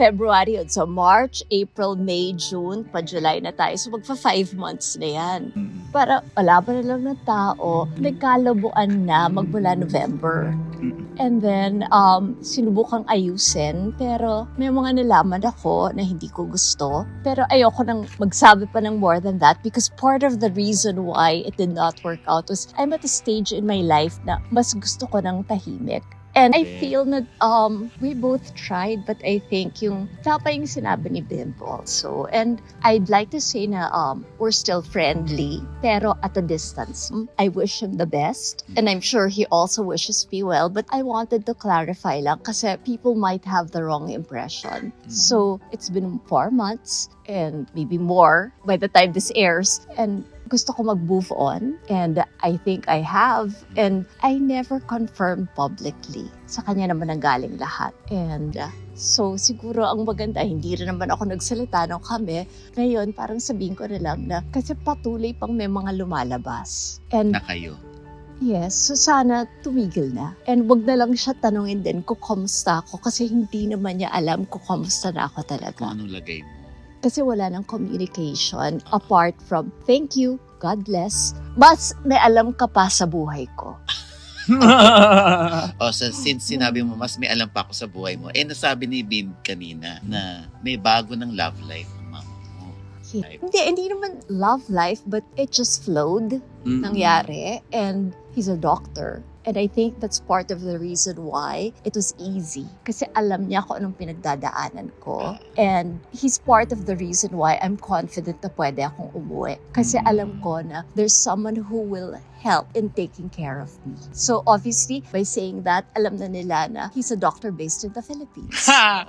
February yun. So March, April, May, June, pa July na tayo. So magpa five months na yan. Para wala pa na lang ng tao, nagkalabuan na magmula November. And then, um, sinubukang ayusin. Pero may mga nalaman ako na hindi ko gusto. Pero ayoko nang magsabi pa ng more than that because part of the reason why it did not work out was I'm at a stage in my life na mas gusto ko ng tahimik. And I feel that um, we both tried, but I think yung tapa yung sinabi ni Bimbo also. And I'd like to say na um, we're still friendly, pero at a distance. I wish him the best, and I'm sure he also wishes me well, but I wanted to clarify lang kasi people might have the wrong impression. So it's been four months and maybe more by the time this airs. And gusto ko mag-move on and I think I have and I never confirmed publicly. Sa kanya naman ang galing lahat. And uh, so siguro ang maganda, hindi rin naman ako nagsalita nung kami. Ngayon parang sabihin ko na lang na kasi patuloy pang may mga lumalabas. And Na kayo. Yes, so sana tumigil na. And wag na lang siya tanungin din kung kamusta ako kasi hindi naman niya alam kung kamusta na ako Kung talaga. anong lagay mo. Kasi wala nang communication apart from thank you, God bless. Mas may alam ka pa sa buhay ko. o, so, since sinabi mo, mas may alam pa ako sa buhay mo, eh, nasabi ni Bim kanina na may bago ng love life Life. Hindi, hindi naman love life but it just flowed. Mm-mm. nangyari and he's a doctor. And I think that's part of the reason why it was easy. Kasi alam niya kung anong pinagdadaanan ko. And he's part of the reason why I'm confident na pwede akong umuwi. Kasi alam ko na there's someone who will help in taking care of me. So obviously, by saying that, alam na nila na he's a doctor based in the Philippines.